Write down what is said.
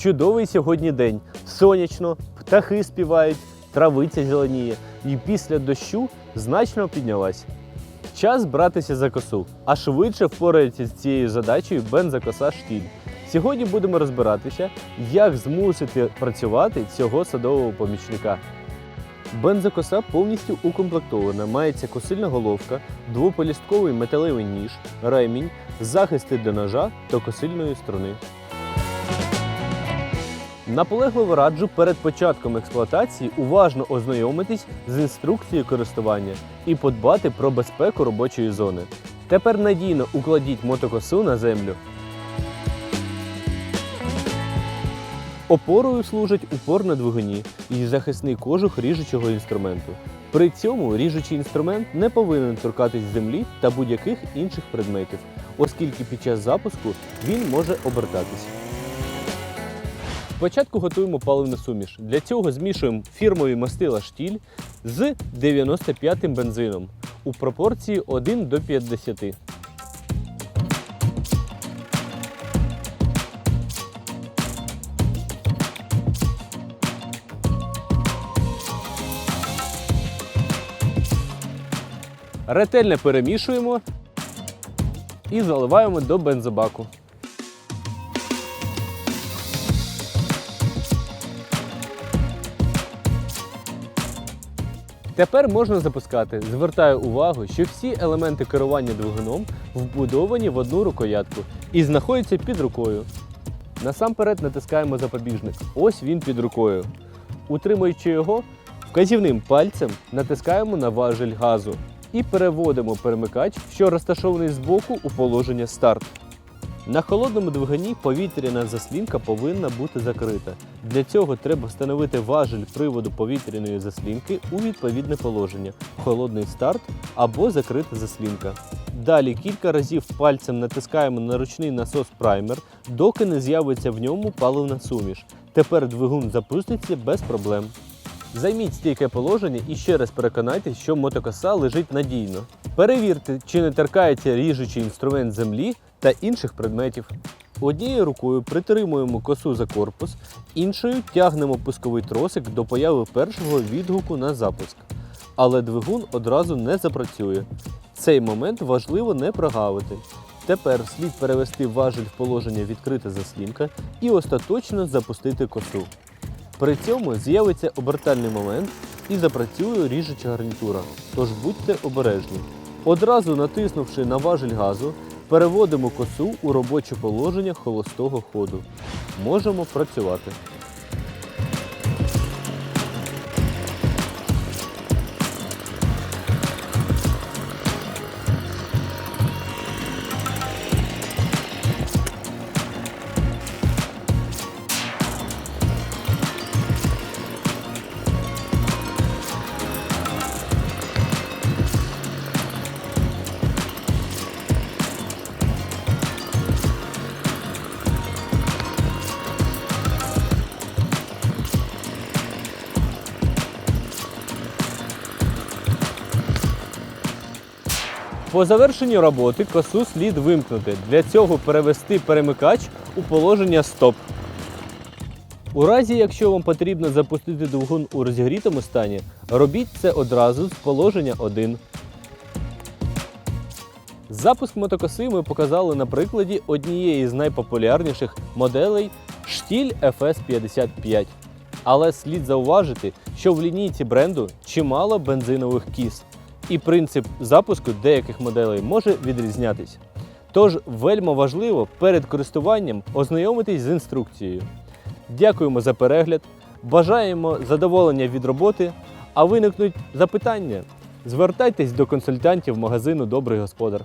Чудовий сьогодні день. Сонячно, птахи співають, травиця зеленіє, і після дощу значно піднялась. Час братися за косу, а швидше впорається з цією задачею бензокоса штіль. Сьогодні будемо розбиратися, як змусити працювати цього садового помічника. Бензокоса повністю укомплектована. Мається косильна головка, двополістковий металевий ніж, ремінь, захисти до ножа та косильної струни. Наполегливо раджу перед початком експлуатації уважно ознайомитись з інструкцією користування і подбати про безпеку робочої зони. Тепер надійно укладіть мотокосу на землю. Опорою служить упор на двигуні і захисний кожух ріжучого інструменту. При цьому ріжучий інструмент не повинен торкатись землі та будь-яких інших предметів, оскільки під час запуску він може обертатись. Спочатку готуємо паливну суміш. Для цього змішуємо фірмові мастила штіль з 95-м бензином у пропорції 1 до 50. Ретельно перемішуємо і заливаємо до бензобаку. Тепер можна запускати. Звертаю увагу, що всі елементи керування двигуном вбудовані в одну рукоятку і знаходяться під рукою. Насамперед натискаємо запобіжник. Ось він під рукою. Утримуючи його, вказівним пальцем натискаємо на важель газу і переводимо перемикач, що розташований збоку у положення старт. На холодному двигуні повітряна заслінка повинна бути закрита. Для цього треба встановити важель приводу повітряної заслінки у відповідне положення холодний старт або закрита заслінка. Далі кілька разів пальцем натискаємо на ручний насос праймер, доки не з'явиться в ньому паливна суміш. Тепер двигун запуститься без проблем. Займіть стійке положення і ще раз переконайтесь, що мотокоса лежить надійно. Перевірте, чи не торкається ріжучий інструмент землі та інших предметів. Однією рукою притримуємо косу за корпус, іншою тягнемо пусковий тросик до появи першого відгуку на запуск. Але двигун одразу не запрацює. Цей момент важливо не прогавити. Тепер слід перевести важель в положення відкрита заслінка і остаточно запустити косу. При цьому з'явиться обертальний момент і запрацює ріжуча гарнітура, тож будьте обережні. Одразу натиснувши на важель газу, переводимо косу у робоче положення холостого ходу. Можемо працювати. По завершенні роботи косу слід вимкнути. Для цього перевести перемикач у положення стоп. У разі, якщо вам потрібно запустити двигун у розігрітому стані, робіть це одразу з положення 1. Запуск мотокоси ми показали на прикладі однієї з найпопулярніших моделей штіль FS55. Але слід зауважити, що в лінійці бренду чимало бензинових кіз, і принцип запуску деяких моделей може відрізнятись. Тож вельми важливо перед користуванням ознайомитись з інструкцією. Дякуємо за перегляд, бажаємо задоволення від роботи, а виникнуть запитання. Звертайтесь до консультантів магазину Добрий Господар.